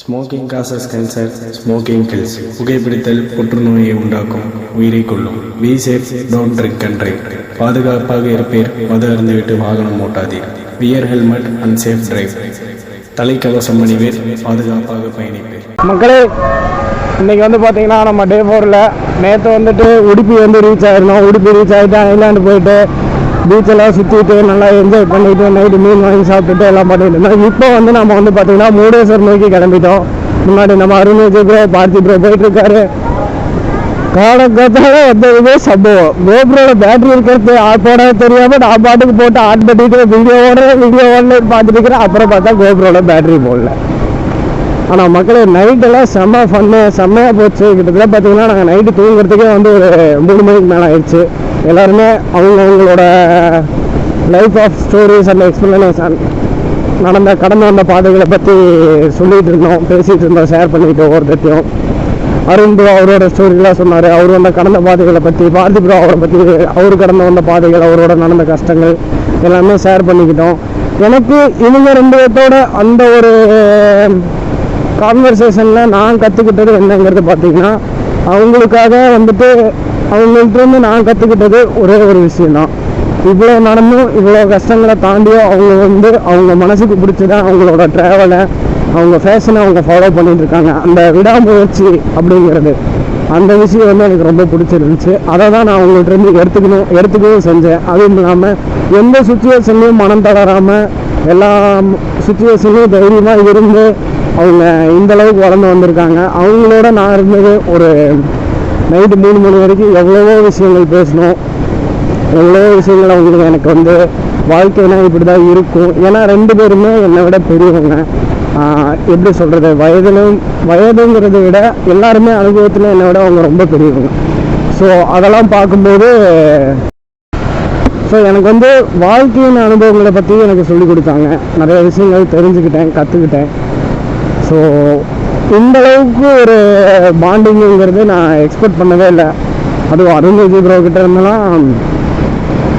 Smoking causes cancer smoking kills புகைப்பிடித்தல் புற்றுநோயை உண்டாக்கும் உயிரை கொள்ளும் be safe don't drink and drive பாதுகாப்பாக இருப்பீர் மது அருந்துவிட்டு வாகனம் ஓட்டாதீர். Wear helmet and safe drive தலைக்கவசம் அணிவீர் பாதுகாப்பாக பயணிப்பீர். மக்களே இன்னைக்கு வந்து பார்த்தீங்கன்னா நம்ம டே ஃபோரில் நேற்று வந்துட்டு உடுப்பி வந்து ரீச் ஆயிருந்தோம். உடுப்பி ரீச் ஆகிட்டு ஐலாண்டு போயிட்டு பீச்செல்லாம் சுற்றிட்டு நல்லா என்ஜாய் பண்ணிட்டு நைட்டு மீன் வாங்கி சாப்பிட்டுட்டு எல்லாம் பண்ணிட்டு இருந்தோம். இப்போ வந்து நம்ம வந்து பார்த்தீங்கன்னா மூடேஸ்வர் நோக்கி கிளம்பிட்டோம். முன்னாடி நம்ம அருண் விஜய் ப்ரோ பார்த்தி ப்ரோ போயிட்டு இருக்காரு காலகத்தால வந்ததுமே சம்பவம். கோபுரோட பேட்டரி இருக்கிறது ஆட்டோட தெரியாம நான் பாட்டுக்கு போட்டு ஆட் பண்ணிட்டு வீடியோ ஓடுற வீடியோ ஓடல பார்த்துட்டு இருக்கிறேன். அப்புறம் பார்த்தா கோபுரோட பேட்டரி போடல. ஆனால் மக்களே நைட்டெல்லாம் செம்ம ஃபன்னு செம்மையாக போச்சு. கிட்டத்தட்ட பார்த்தீங்கன்னா நாங்கள் நைட்டு தூங்குறதுக்கே வந்து ஒரு மூணு மணிக்கு மேலே ஆயிடுச்சு. எல்லாருமே அவங்க அவங்களோட life of stories and explanation நடந்த கடந்து வந்த பாதைகளை பற்றி சொல்லிகிட்டு இருந்தோம் பேசிகிட்டு இருந்தோம் ஷேர் பண்ணிக்கிட்டோம் ஒவ்வொருத்தையும் அருண் ப்ரோ அவரோட ஸ்டோரிலாம் சொன்னார். அவர் வந்த கடந்த பாதைகளை பற்றி பாரதி ப்ரோ அவரை பற்றி அவர் கடந்து வந்த பாதைகள் அவரோட நடந்த கஷ்டங்கள் எல்லாமே ஷேர் பண்ணிக்கிட்டோம். எனக்கு இவங்க ரெண்டு பேர்த்தோட அந்த ஒரு கான்வர்சேஷனில் நான் கற்றுக்கிட்டது என்னங்கிறது பார்த்தீங்கன்னா அவங்களுக்காக வந்துட்டு அவங்கள்ட்டேருந்து நான் கற்றுக்கிட்டது ஒரே ஒரு விஷயந்தான் இவ்வளோ நடந்தும் இவ்வளோ கஷ்டங்களை தாண்டியும் அவங்க வந்து அவங்க மனசுக்கு பிடிச்சதான் அவங்களோட ட்ராவலை அவங்க ஃபேஷனை அவங்க ஃபாலோ பண்ணிட்டு இருக்காங்க அந்த விடாமுயற்சி அப்படிங்கிறது. அந்த விஷயம் வந்து எனக்கு ரொம்ப பிடிச்சிருந்துச்சு. அதை தான் நான் அவங்கள்ட்ட இருந்து எடுத்துக்கணும் எடுத்துக்கவும் செஞ்சேன். அதுவும் இல்லாமல் எந்த சுச்சுவேஷன்லையும் மனம் தளராமல் எல்லா சுச்சுவேஷன்லையும் தைரியமாக இருந்து அவங்க இந்த அளவுக்கு வளர்ந்து வந்திருக்காங்க. அவங்களோட நான் இருந்தது ஒரு நைட்டு மூணு மணி வரைக்கும் எவ்வளவோ விஷயங்கள் பேசணும். எவ்வளவோ விஷயங்கள் அவங்களுக்கு எனக்கு வந்து வாழ்க்கைனா இப்படி தான் இருக்கும். ஏன்னா ரெண்டு பேருமே என்னை விட பெரியவங்க. எப்படி சொல்கிறது வயதிலும் வயதுங்கிறத விட எல்லாருமே அனுபவத்தில் என்னை விட அவங்க ரொம்ப பெரியவங்க. ஸோ அதெல்லாம் பார்க்கும்போது ஸோ எனக்கு வந்து வாழ்க்கையின் அனுபவங்களை பற்றி எனக்கு சொல்லிக் கொடுத்தாங்க. நிறைய விஷயங்கள் தெரிஞ்சுக்கிட்டேன் கற்றுக்கிட்டேன் ஸோ இந்த அளவுக்கு ஒரு பாண்டிங்குங்கிறது நான் எக்ஸ்பெக்ட் பண்ணவே இல்லை. அதுவும் அருண் விஜய் ப்ரோ கிட்ட இருந்தெல்லாம்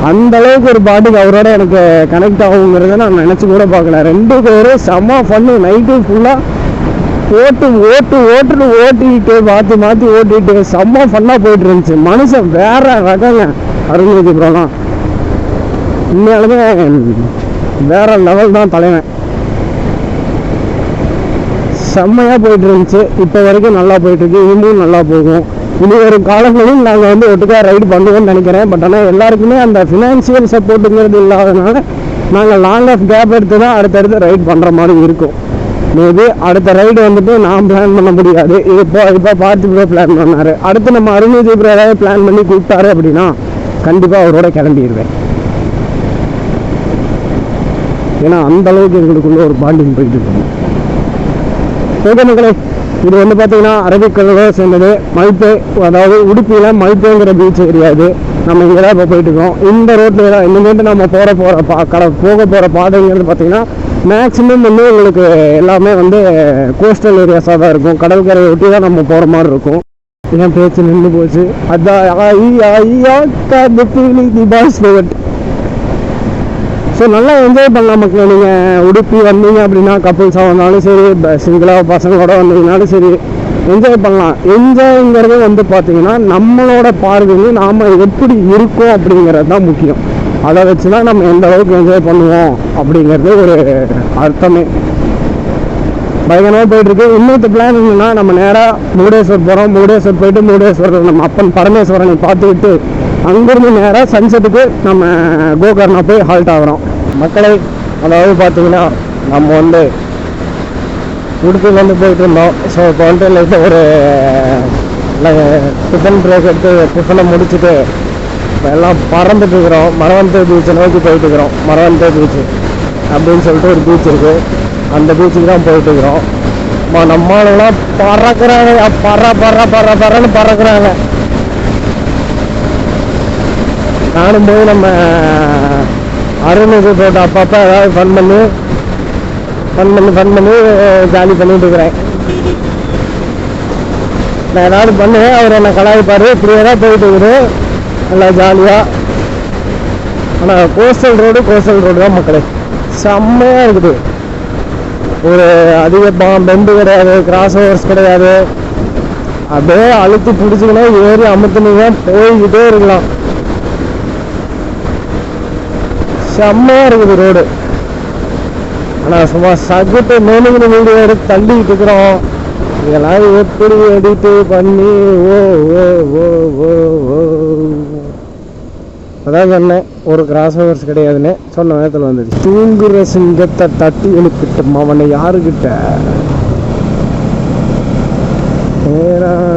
அந்த அளவுக்கு ஒரு பாட்டுக்கு அவரோட எனக்கு கனெக்ட் ஆகுங்கிறத நான் நினச்சி கூட பார்க்கல. ரெண்டு பேரும் செம்ம ஃபன்னு நைட்டு ஃபுல்லாக ஓட்டு ஓட்டு ஓட்டுன்னு ஓட்டிட்டு மாற்றி மாற்றி ஓட்டிட்டு செம்ம ஃபன்னாக போயிட்டு இருந்துச்சு. மனுஷன் வேற ரகங்க அருண் விஜய் ப்ரோலாம் உண்மையாலுமே வேற லெவல் தான் தலைவன். செம்மையாக போயிட்டு இருந்துச்சு. இப்போ வரைக்கும் நல்லா போயிட்டு இருக்கு. இன்னும் நல்லா போகும். இனி வரும் காலங்களில் நாங்கள் வந்து ஒட்டுக்காக ரைடு பண்ணுவோம்னு நினைக்கிறேன். பட் ஆனால் எல்லாருக்குமே அந்த ஃபினான்சியல் சப்போர்ட்டுங்கிறது இல்லாதனால நாங்கள் லாங் ஆஃப் கேப் எடுத்து தான் அடுத்தடுத்து ரைட் பண்ணுற மாதிரி இருக்கும். மேபி அடுத்த ரைடு வந்துட்டு நான் பிளான் பண்ண முடியாது. இப்போ இப்போ பார்த்து ப்ரோ பிளான் பண்ணார். அடுத்து நம்ம அருண் விஜய் ஏதாவது பிளான் பண்ணி கூப்பிட்டாரு அப்படின்னா கண்டிப்பாக அவரோட கிளம்பிடுவேன் ஏன்னா அந்த அளவுக்கு எங்களுக்குள்ள ஒரு பாண்டிங் போயிட்டு இருக்கு. ஓகே மக்களே இது வந்து பார்த்தீங்கன்னா அரபிக்கடலோட சேர்ந்தது. மல்பே அதாவது உடுப்பியில் மல்பேங்கிற பீச் ஏரியா நம்ம இங்கே தான் இப்போ போயிட்டுருக்கோம் இந்த ரோட்டில் தான் இனிமேட்டு நம்ம போகிற போகிற பா கடை போக போகிற பாதைங்கிறது பார்த்தீங்கன்னா மேக்ஸிமம் வந்து உங்களுக்கு எல்லாமே வந்து கோஸ்டல் ஏரியாஸாக தான் இருக்கும். கடற்கரை ஒட்டி தான் நம்ம போகிற மாதிரி இருக்கும். ஏன் பேச்சு நின்று போச்சு. அதான் ஐயா ஐயா the feeling. ஸோ நல்லா என்ஜாய் பண்ணலாம் மக்கள். நீங்கள் உடுப்பி வந்தீங்க அப்படின்னா கப்புள்ஸாக வந்தாலும் சரி சிங்கிளாக பசங்களோட வந்தீங்கனாலும் சரி என்ஜாய் பண்ணலாம். என்ஜாய்ங்கிறது வந்து பார்த்தீங்கன்னா நம்மளோட பார்வையில் நாம் எப்படி இருக்கோம் அப்படிங்கிறது தான் முக்கியம். அதை வச்சு தான் நம்ம எந்த அளவுக்கு என்ஜாய் பண்ணுவோம் அப்படிங்கிறது ஒரு அர்த்தமே. பயங்கரமாக போயிட்டுருக்கு. இன்னொரு பிளான் என்னன்னா நம்ம நேராக முருடேஸ்வர் போகிறோம் முருடேஸ்வர் போயிட்டு முருடேஸ்வரர் நம்ம அப்பன் பரமேஸ்வரனை பார்த்துக்கிட்டு அங்கேருந்து நேராக சன்செட்டுக்கு நம்ம கோகர்ணா போய் ஹால்ட் ஆகிறோம். மக்களை அதாவது பார்த்தீங்கன்னா நம்ம வந்து உடுப்பி வந்து போயிட்டு இருந்தோம். ஸோ இப்போ வந்து லைட்டாக ஒரு டிஃபன் பிரேக் எடுத்து டிஃபனை முடிச்சுட்டு இப்போ எல்லாம் பறந்துட்டு இருக்கிறோம். மரவந்தே பீச்சை நோக்கி போயிட்டு இருக்கிறோம். மரவந்தே பீச்சு அப்படின்னு சொல்லிட்டு ஒரு பீச் இருக்குது அந்த பீச்சுக்கு தான் போயிட்டு இருக்கிறோம். நம்மளெல்லாம் நம்ம பறக்குறாங்க. பற பற பற பறன்னு பறக்குறாங்க. நானும் போய் நம்ம அருணுக்கு போட்டு அப்பப்போ ஏதாவது ஃபன் பண்ணி ஃபன் பண்ணி ஃபன் பண்ணி ஜாலி பண்ணிட்டு இருக்கிறேன். நான் ஏதாவது பண்ணுவேன் அவர் என்னை கலாய்ப்பார் கிளியராக போயிட்டு இருக்குது நல்லா ஜாலியாக ஆனால் கோஸ்டல் ரோடு கோஸ்டல் ரோடு தான் மக்களே. செம்மையாக இருக்குது. ஒரு அதிக பெண்டு கிடையாது கிராஸ் ஓவர்ஸ் கிடையாது. அப்படியே அழுத்தி பிடிச்சிங்கன்னா ஏறி அமுத்துனீங்க போய்கிட்டே இருக்கலாம். செம்மையா இருக்குது ரோடு. ஆனா சும்மா சகுட்டு மேலுங்கிற வீடியோ எடுத்து தள்ளிக்கிட்டு இருக்கிறோம். இதெல்லாம் எப்படி எடிட்டு பண்ணி ஓ ஓ ஓ ஓ ஓ. அதான் சொன்னேன் ஒரு கிராஸ் ஓவர்ஸ் கிடையாதுன்னு. சொன்ன நேரத்தில் வந்துச்சு தூங்குற சிங்கத்தை தட்டி எழுப்பிட்டு அவனை யாருக்கிட்ட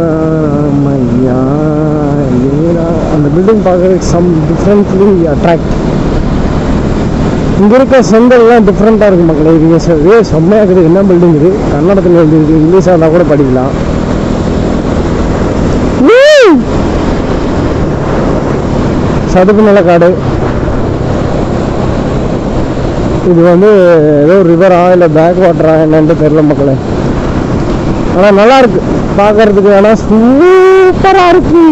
ஏராமையா, ஏரா. அந்த பில்டிங் பார்க்கறதுக்கு சம் டிஃப்ரெண்ட்லி அட்ராக்ட் இங்கே இருக்க செங்கல்லாம் டிஃப்ரெண்ட்டாக இருக்கு மக்களே. இங்கே செ- ஏ செம்மையாக இருக்குது. என்ன பில்டிங் இது? கன்னடத்தில் எழுதிருக்கு இங்கிலீஷாக இருந்தால் கூட படிக்கலாம்! சதுப்பு நிலக்காடு. இது வந்து ஏதோ ரிவரா இல்லை பேக் வாட்டரா என்னன்ட்டு தெரியல மக்களே. ஆனால் நல்லா இருக்கு. பார்க்கறதுக்கு ஆனால் சூப்பராக இருக்கு.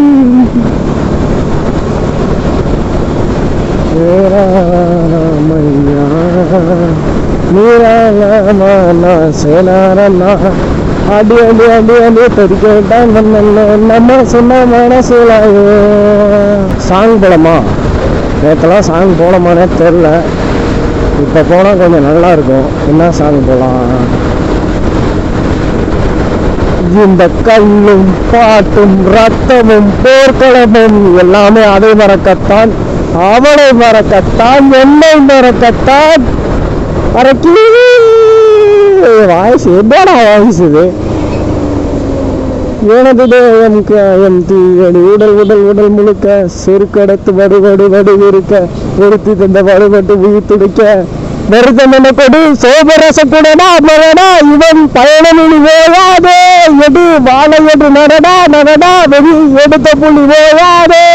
ஏராமையா, நீராயமானா சேனாரண்ணா, அடி அடி அடி அடி தெரிக்கட்டான் நம்ம சொன்ன மனசுலாயோ. சாங் போலமா நேற்றுலாம் சாங் போலமானே தெரில இப்போ போனால் கொஞ்சம் நல்லா இருக்கும் என்ன சாங் போகலாம் இந்த கல்லும் பாட்டும் ரத்தமும் போர்க்களமும் எல்லாமே அதை மறக்கத்தான் அவளை மறக்கத்தான் என்னை மறக்கத்தான் மறக்கி வாய்ஸ் என்னடா வாய்ஸ் இது எனது எம் காயம் தீயடி உடல் உடல் உடல் முழுக்க செருக்கடத்து வடு வடு வடு இருக்க ஒருத்தி தந்த வடுபட்டு உயிர் துடிக்க மருதம் என கொடு. சோபரச கூடடா இவன் பயணமில் இனி எது எடு வாழை எடு நடடா நடடா வெறி எடுத்த புள்ளி ஓயாதே.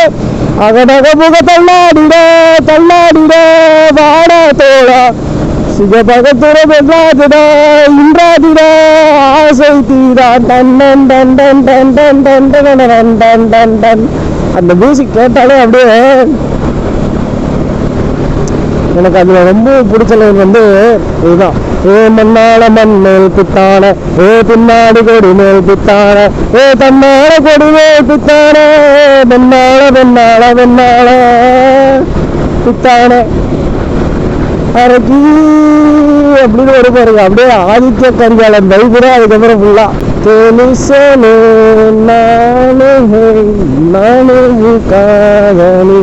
அகடக புக தள்ளாடிட தள்ளாடிட வாடா தோழா சிகபகத்துற வெள்ளாதிட இன்றாதிட ஆசை தீரா டன் டன் டன் டன் டன் டன் டன் டன் டன் டன் டன் டன் அந்த மியூசிக் கேட்டாலே அப்படியே எனக்கு அதுல ரொம்ப பிடிச்ச லைன் வந்து இதுதான் ஏ மண்ணால மண்மேல் பித்தான ஏ பின்னாடி கொடி மேல் பித்தான ஏ தன்னால கொடி மேல் பித்தான வெண்ணாள வெண்ணாள வெண்ணாள பித்தான அரக்கி அப்படின்னு ஒரு பாருங்க. அப்படியே ஆதித்ய கரிகாலன் வைகுற அதுக்கப்புறம் ஃபுல்லா தெலிசனே நானே நானே காதலி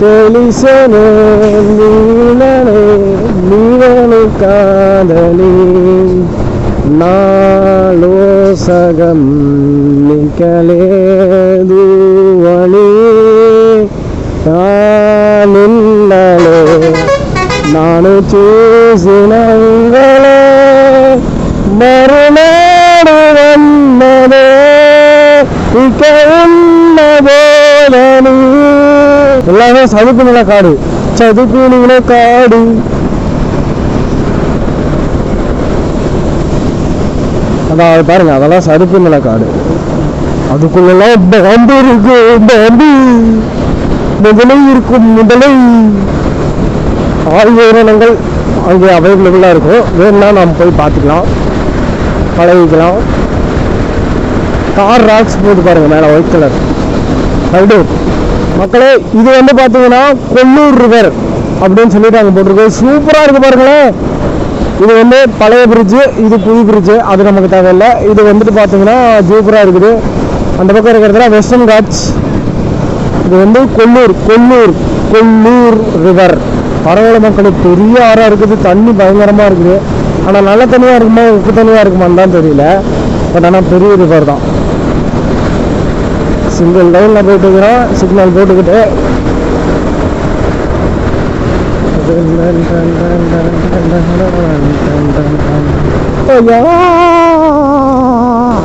தெலிசனே நீனே. నీవను కాదని నాలో సగం నికలేదు అని నిన్నలో నాను చూసిన మరణాడు వన్నదే ఇక ఉన్నదోదని ఇలాగే చదువుకున్న కాడు చదువుకుని కాడు அதான் பாருங்க அதெல்லாம் சருப்பு நில காடு. அதுக்குள்ளெல்லாம் பாம்பு இருக்கு பாம்பு முதலை இருக்கும் முதலை ஆள் உயிரினங்கள் அங்கே அவைலபிளாக இருக்கும். வேணும்னா நாம் போய் பார்த்துக்கலாம் பழகிக்கலாம். கார் ராக்ஸ் போட்டு பாருங்க மேலே ஒயிட் கலர் அப்படி மக்களே இது வந்து பார்த்தீங்கன்னா கொல்லூர் ரிவர் அப்படின்னு சொல்லிட்டு அங்கே போட்டிருக்கு. சூப்பராக இருக்கு பாருங்களேன். இது வந்து பழைய பிரிட்ஜு இது புது பிரிட்ஜு அது நமக்கு தேவையில்லை. இது வந்துட்டு பார்த்தீங்கன்னா ஜூப்பராக இருக்குது. அந்த பக்கம் இருக்கிறதுல வெஸ்டர்ன் காட்ஸ் இது வந்து கொல்லூர் கொல்லூர் கொல்லூர் ரிவர் பரவாயில்ல மக்களுக்கு பெரிய ஆறாக இருக்குது. தண்ணி பயங்கரமாக இருக்குது. ஆனால் நல்ல தண்ணியாக இருக்குமா உப்பு தண்ணியாக இருக்குமான்னு தான் தெரியல. பட் ஆனால் பெரிய ரிவர் தான். சிங்கிள் லைனில் போயிட்டு இருக்கிறோம். சிக்னல் போட்டுக்கிட்டு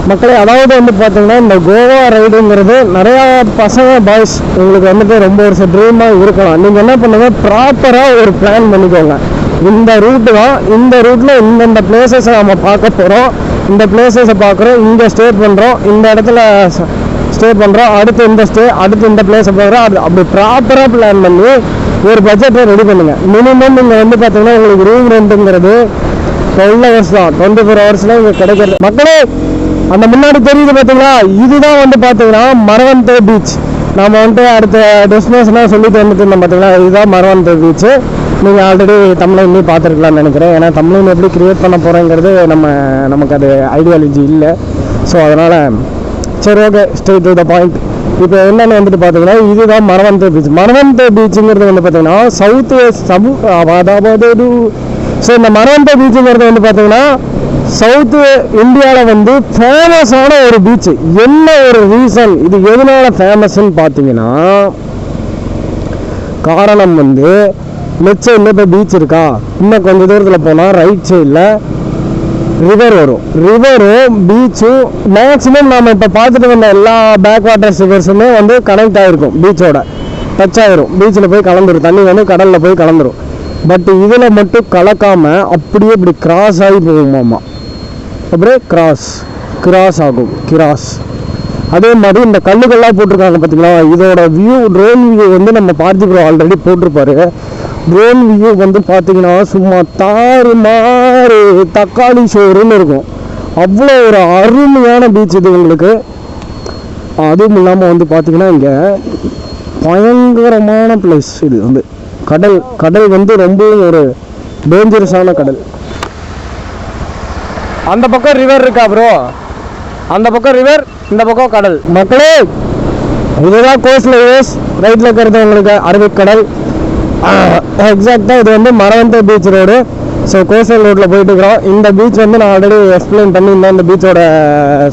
மக்களே அதாவது வந்து பார்த்தீங்கன்னா இந்த கோவா ரைடுங்கிறது நிறையா பசங்க பாய்ஸ் உங்களுக்கு வந்துட்டு ரொம்ப ஒரு ட்ரீமாக இருக்கலாம். நீங்கள் என்ன பண்ணுங்கள் ப்ராப்பராக ஒரு பிளான் பண்ணிக்கோங்க. இந்த ரூட்டு தான் இந்த ரூட்டில் இந்தந்த பிளேசஸை நம்ம பார்க்க போகிறோம் இந்த பிளேசஸை பார்க்குறோம் இங்கே ஸ்டே பண்ணுறோம் இந்த இடத்துல ஸ்டே பண்ணுறோம் அடுத்து இந்த ஸ்டே அடுத்து இந்த பிளேஸை போகிறோம் அது அப்படி ப்ராப்பராக பிளான் பண்ணி ஒரு பட்ஜெட்டை ரெடி பண்ணுங்க. மினிமம் நீங்கள் வந்து பார்த்தீங்கன்னா உங்களுக்கு ரூம் ரெண்ட்டுங்கிறது டுவெல் ஹவர்ஸ் தான். டுவெண்ட்டி ஃபோர் ஹவர்ஸில் இங்கே கிடைக்கிறது. மக்களே அந்த முன்னாடி தெரியுது பார்த்தீங்களா இதுதான் வந்து பார்த்தீங்கன்னா மரவந்தே பீச் நம்ம வந்துட்டு அடுத்த டெஸ்டினேஷனாக சொல்லிட்டு தந்துட்டு இருந்தோம் பார்த்தீங்களா இதுதான் மரவந்தே பீச் நீங்கள் ஆல்ரெடி தமிழ்லையும் பார்த்துருக்கலாம்னு நினைக்கிறேன். ஏன்னா தமிழ்லைன் எப்படி கிரியேட் பண்ண போகிறோங்கிறது நம்ம நமக்கு அது ஐடியாலஜி இல்லை. ஸோ அதனால் சரி okay stay to the point இப்போ என்னென்னு வந்துட்டு பார்த்தீங்கன்னா இதுதான் மரவந்தே பீச் மரவந்தே பீச்சுங்கிறது வந்து பார்த்தீங்கன்னா சவுத் சமு அதாவது ஸோ இந்த மரவந்தே பீச்சுங்கிறது வந்து பார்த்தீங்கன்னா சவுத்து இந்தியாவில் வந்து ஃபேமஸான ஒரு பீச்சு என்ன ஒரு ரீசன் இது எதனால ஃபேமஸ்ன்னு பார்த்தீங்கன்னா காரணம் வந்து லெஃப்ட் சைடில் இப்போ பீச் இருக்கா? இன்னும் கொஞ்சம் தூரத்தில் போனால் ரைட் சைடில் ரிவர் வரும். ரிவரும் பீச்சும் மேக்ஸிமம் நாம் இப்போ பார்த்துட்டு வந்த எல்லா பேக் வாட்டர் ரிவர்ஸுமே வந்து கனெக்ட் ஆகிருக்கும் பீச்சோட டச் ஆகிரும் பீச்சில் போய் கலந்துரும். தண்ணி வந்து கடலில் போய் கலந்துரும். பட் இதில் மட்டும் கலக்காமல் அப்படியே இப்படி கிராஸ் ஆகி போகுமாம்மா அப்படியே கிராஸ் கிராஸ் ஆகும். கிராஸ் அதே மாதிரி இந்த கல்லுகள்லாம் போட்டிருக்காங்க பார்த்தீங்களா இதோட வியூ ட்ரோன் வியூ வந்து நம்ம பார்த்திபுரம் ஆல்ரெடி போட்டிருப்பாரு. ட்ரோன் வியூ வந்து பார்த்தீங்கன்னா சும்மா தாறு மாறு தக்காளி சோறுன்னு இருக்கும். அவ்வளோ ஒரு அருமையான பீச் இது உங்களுக்கு. அதுவும் இல்லாமல் வந்து பார்த்தீங்கன்னா இங்கே பயங்கரமான பிளேஸ் இது வந்து. கடல் கடல் வந்து ரொம்பவும் ஒரு டேஞ்சரஸான கடல். அந்த பக்கம் ரிவர் இருக்கா ப்ரோ அந்த பக்கம் ரிவர் இந்த பக்கம் கடல். மக்களே இதுதான் கோஸ்ட்ல ரைட்டில் இருக்கிறது உங்களுக்கு அரபிக்கடல். எக்ஸாக்டாக இது வந்து Maravanthe beach road so coastal ரோட்டில் போயிட்டு இருக்கிறோம் இந்த பீச் வந்து நான் ஆல்ரெடி எக்ஸ்பிளைன் பண்ணியிருந்தேன் இந்த பீச்சோட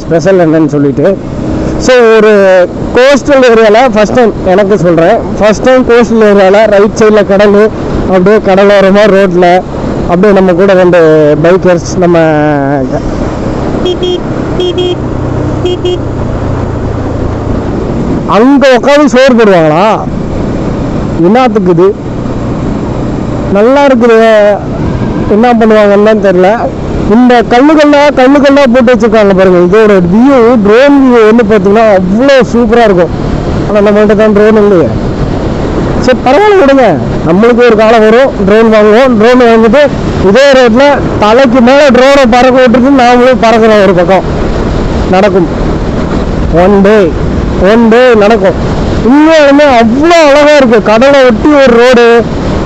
ஸ்பெஷல் என்னன்னு சொல்லிட்டு. ஸோ ஒரு கோஸ்டல் ஏரியாவில் ஃபஸ்ட் டைம் எனக்கு சொல்கிறேன் ஃபஸ்ட் டைம் கோஸ்டல் ஏரியாவில் ரைட் சைடில் கடல் அப்படியே கடலோரமாக ரோட்டில் அப்படியே நம்ம கூட ரெண்டு பைக்கர்ஸ் நம்ம அங்கே உட்காந்து சோறு போடுவாங்களா? என்னத்துக்கு இது? நல்லா இருக்குது என்ன பண்ணுவாங்கன்னு தெரில தெரியல. இந்த கல்லுகள்லாம் கல்லுகள்லாம் போட்டு வச்சுருக்காங்க பாருங்கள் இதோட வியூ ட்ரோன் வியூ வந்து பார்த்தீங்கன்னா அவ்வளோ சூப்பராக இருக்கும். ஆனால் நம்மள்கிட்ட தான் ட்ரோன் இல்லையே. சரி பரவாயில்ல விடுங்க. நம்மளுக்கு ஒரு காலம் வரும். ட்ரோன் வாங்குவோம். ட்ரோன் வாங்கிட்டு இதே ரேட்டில் தலைக்கு மேலே ட்ரோனை பறக்க விட்டுருக்கு நாமளும் பறக்கிறோம் ஒரு பக்கம் நடக்கும். ஒன் டே ஒன் டே நடக்கும். உண்மையாலுமே அவ்வளோ அழகாக இருக்குது கடலை ஒட்டி ஒரு ரோடு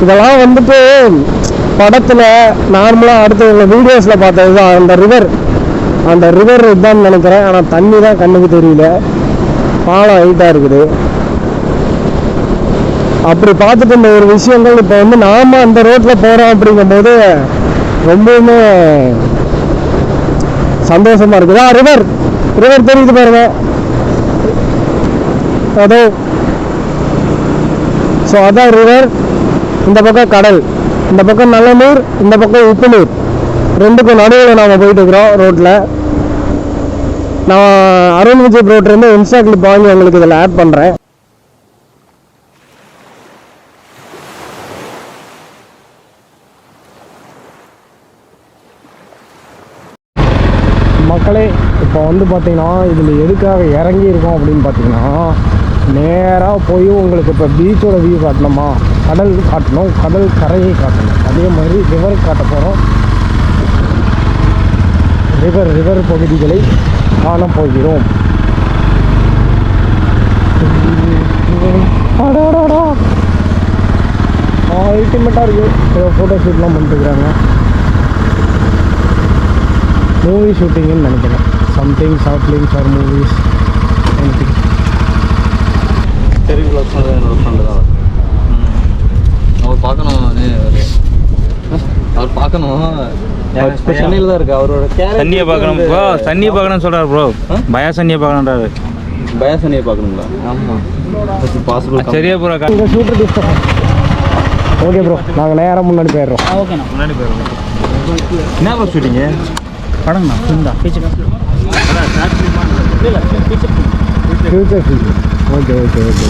இதெல்லாம் வந்துட்டு படத்தில் நார்மலாக அடுத்து வீடியோஸில் பார்த்தது தான் அந்த ரிவர் அந்த ரிவர் இதுதான் நினைக்கிறேன். ஆனால் தண்ணி தான் கண்ணுக்கு தெரியல. பாலம் ஹைட்டாக இருக்குது. அப்படி பார்த்துட்டு இந்த ஒரு விஷயங்கள் இப்போ வந்து நாம அந்த ரோட்டில் போகிறோம் அப்படிங்கும்போது ரொம்பவுமே சந்தோஷமாக இருக்குது. ஆ ரிவர் ரிவர் தெரியுது பாருங்க. அதோ ஸோ அதான் ரிவர் இந்த பக்கம் கடல் இந்த பக்கம் நல்லநூர் இந்த பக்கம் உப்புநூர். ரெண்டுக்கும் நடுவில் நாம் போயிட்டு இருக்கிறோம் ரோட்டில் நான் அருண் விஜய் ரோட்லேருந்து இன்ஸ்டா கிளிப் வாங்கி உங்களுக்கு இதில் ஆட் பண்ணுறேன் மக்களே இப்போ வந்து பார்த்தீங்கன்னா இதில் எதுக்காக இறங்கியிருக்கோம் அப்படின்னு பார்த்தீங்கன்னா நேராக போய் உங்களுக்கு இப்போ பீச்சோட வியூ காட்டணுமா? கடல் காட்டணும் கடல் கரையை காட்டணும். அதே மாதிரி ரிவர் காட்ட போகிறோம் ரிவர் ரிவர் பகுதிகளை காண போகிறோம். அல்டிமேட்டாக இருக்குது ஃபோட்டோ ஷூட்லாம் பண்ணிட்டுருக்குறாங்க மூவி ஷூட்டிங்குன்னு நினைக்கிறேன். Something short films or movies anything தெரி ப்ளாக்ஸ் என்னோட ஃப்ரெண்டு தான் அவர். பார்க்கணும் அவர். பார்க்கணும். சென்னையில் தான் இருக்கு அவரோட சன்னியை பார்க்கணும். ப்ரோ சன்னியை பார்க்கணும்னு சொல்கிறார் ப்ரோ? பயா சன்னியை பார்க்கணுன்றாரு பயா சன்னியை பார்க்கணுங்களா? ஆமாம் பாசிபிள் சரியா ப்ரோ ஓகே ப்ரோ நாங்கள் நேராக முன்னாடி போயிடுறோம். முன்னாடி போயிடுவோம் என்ன ப்ரோ ஷூட்டிங்கு படங்கண்ணா இந்த feature future feature okay okay okay.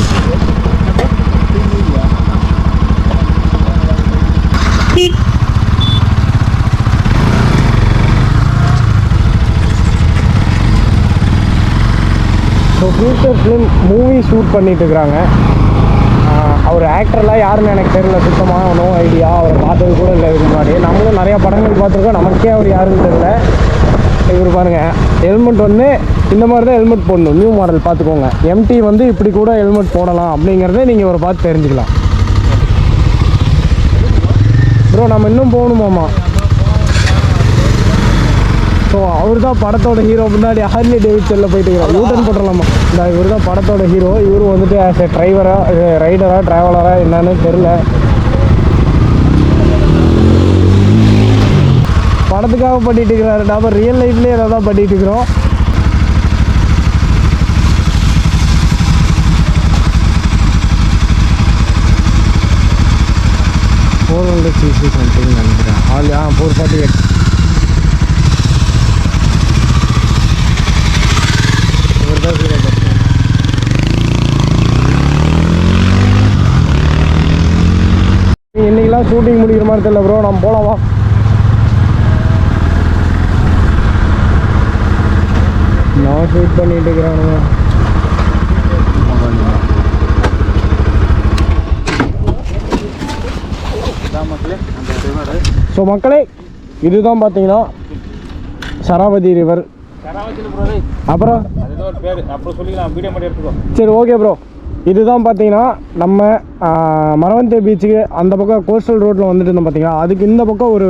So future film movie shoot பண்ணிட்டு இருக்கிறாங்க அவர் ஆக்டர்லாம் யாருன்னு எனக்கு தெரியல. சுத்தமாக நோ ஐடியா அவரை பார்த்தது கூட இல்லை இதுக்கு முன்னாடி. நம்மளும் நிறையா படங்கள் பார்த்துருக்கோம். நமக்கே அவர் யாருன்னு தெரியல. இவர் பாருங்க ஹெல்மெட் வந்து இந்த மாதிரி தான் ஹெல்மெட் போடணும். நியூ மாடல் பார்த்துக்கோங்க. எம்டி வந்து இப்படி கூட ஹெல்மெட் போடலாம் அப்படிங்கிறத நீங்கள் ஒரு பார்த்து தெரிஞ்சுக்கலாம். ப்ரோ நம்ம இன்னும் போகணுமாமா? ஸோ அவர் தான் படத்தோட ஹீரோ முன்னாடி ஹார்லி டேவிட்சனில் போயிட்டு இருக்காரு யூட்டன் போட்டுடலாமா இந்த இவர் தான் படத்தோட ஹீரோ இவர் வந்துட்டு ஆஸ் எ டிரைவராக ரைடராக ட்ராவலராக என்னன்னு தெரில படத்துக்காக பண்ணிட்டு இருக்கிறாரு. நாம ரியல் லைஃப்லேயே அதை தான் பண்ணிட்டு இருக்கிறோம். ஃபோர் சம்திங் நினைக்கிறேன் all ah four forty eight இவர் தான் ஹீரோ பார்த்துக்கோங்க இன்னைக்கெல்லாம் ஷூட்டிங் முடிக்கிற மாதிரி தெரியல ப்ரோ நம்ம போகலாமா நான் ஷூட் பண்ணிட்டு இருக்கிறானுங்க ஸோ மக்களே இதுதான் பார்த்தீங்கன்னா சராவதி ரிவர் அப்புறம் அப்புறம் சரி ஓகே ப்ரோ இதுதான் பார்த்தீங்கன்னா நம்ம மரவந்தே பீச்சுக்கு அந்த பக்கம் கோஸ்டல் ரோட்டில் வந்துட்டு இருந்தோம் பார்த்தீங்கன்னா அதுக்கு இந்த பக்கம் ஒரு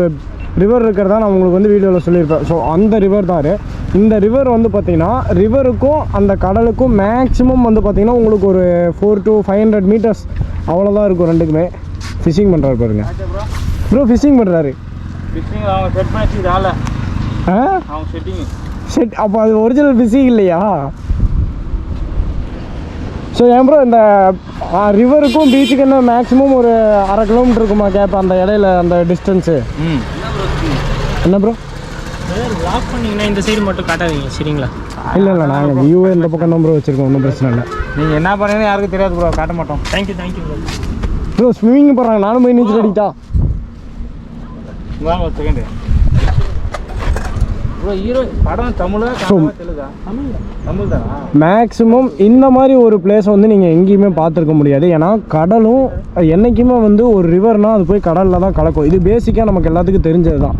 ரிவர் இருக்கிறதா நான் உங்களுக்கு வந்து வீடியோவில் சொல்லியிருப்பேன். ஸோ அந்த ரிவர் தான் இந்த ரிவர் வந்து பார்த்திங்கன்னா ரிவருக்கும் அந்த கடலுக்கும் மேக்ஸிமம் வந்து பார்த்திங்கன்னா உங்களுக்கு ஒரு four to five hundred meters அவ்வளோதான் இருக்கும் ரெண்டுக்குமே. ஃபிஷிங் பண்ணுறாரு பாருங்கள் ப்ரோ ஃபிஷிங் பண்ணுறாரு ஃபிஷிங் அவங்க செட் பண்ணி வச்சுக்கிது ஆளை ஆ? அவங்க செட்டிங் செட் அப்போ அது ஒரிஜினல் ஃபிஷிங் இல்லையா? ஸோ ஏன் ப்ரோ இந்த ரிவருக்கும் பீச்சுக்கு என்ன மேக்ஸிமம் ஒரு அரை கிலோமீட்டர் இருக்குமா கேப் அந்த இடையில அந்த டிஸ்டன்ஸு ம். என்ன ப்ரோ லாக் பண்ணீங்கன்னா இந்த சைடு மட்டும் காட்டாதீங்க சரிங்களா? இல்லை இல்லை நாங்கள் வியூவே இந்த பக்கம் தான் ப்ரோ வச்சுருக்கோம் ஒன்றும் பிரச்சனை இல்லை. நீங்கள் என்ன பண்ணுறீங்கன்னு யாருக்கும் தெரியாது ப்ரோ காட்ட மாட்டோம். Thank you thank you bro bro swimming போடுறாங்க நானும் போய் நீச்சல் அடிக்கிட்டா வாங்க ஒரு செகண்டு ப்ரோ ஹீரோ படம் தமிழா So- கன்னடா தெலுங்கா தமிழ் தானா மேக்ஸிமம் இந்த மாதிரி ஒரு பிளேஸ் வந்து நீங்கள் எங்கேயுமே பார்த்துருக்க முடியாது. ஏன்னா கடலும் என்றைக்குமே வந்து ஒரு ரிவர்னால் அது போய் கடலில் தான் கலக்கும். இது பேசிக்காக நமக்கு எல்லாத்துக்கும் தெரிஞ்சது தான்.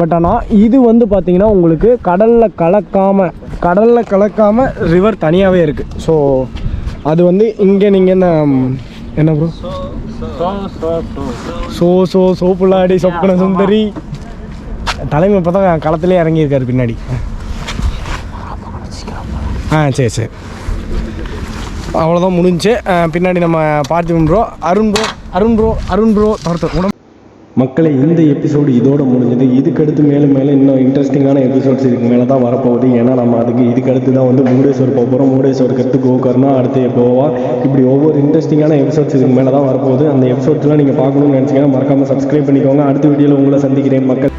பட் ஆனால் இது வந்து பார்த்தீங்கன்னா உங்களுக்கு கடலில் கலக்காமல் கடலில் கலக்காமல் ரிவர் தனியாகவே இருக்குது ஸோ அது வந்து இங்கே நீங்கள் என்ன என்ன ப்ரோ சோ சோ சோ சோ சோ சோப்புலாடி சொப்பன சுந்தரி. தலைமை இப்போ தான் களத்திலே இறங்கியிருக்காரு பின்னாடி. ஆ சரி சரி. அவ்வளோதான் முடிஞ்சு. பின்னாடி நம்ம Parthiban bro Arun bro Arun bro Arun bro தவிர்த்து உடம்பு மக்களை இந்த எபிசோடு இதோட முடிஞ்சது. இதுக்கடுத்து மேலும் மேலும் இன்னும் இன்ட்ரெஸ்டிங்கான எபிசோட்ஸ் இதுக்கு மேலே தான் வரப்போகுது. ஏன்னா நம்ம அதுக்கு இதுக்கடுத்து தான் வந்து முருடேஸ்வர் போக போகிறோம் முருடேஸ்வருக்கு அடுத்து கோகர்னா அடுத்து போவா இப்படி ஒவ்வொரு இன்ட்ரெஸ்டிங்கான எபிசோட்ஸ் இதுக்கு மேலே தான் வரப்போகுது. அந்த எபிசோட்ஸ்லாம் நீங்கள் பார்க்கணும்னு நினச்சிங்கன்னா மறக்காமல் சப்ஸ்கிரைப் பண்ணிக்கோங்க. அடுத்த வீடியோவில் உங்களை சந்திக்கிறேன் மக்கள்.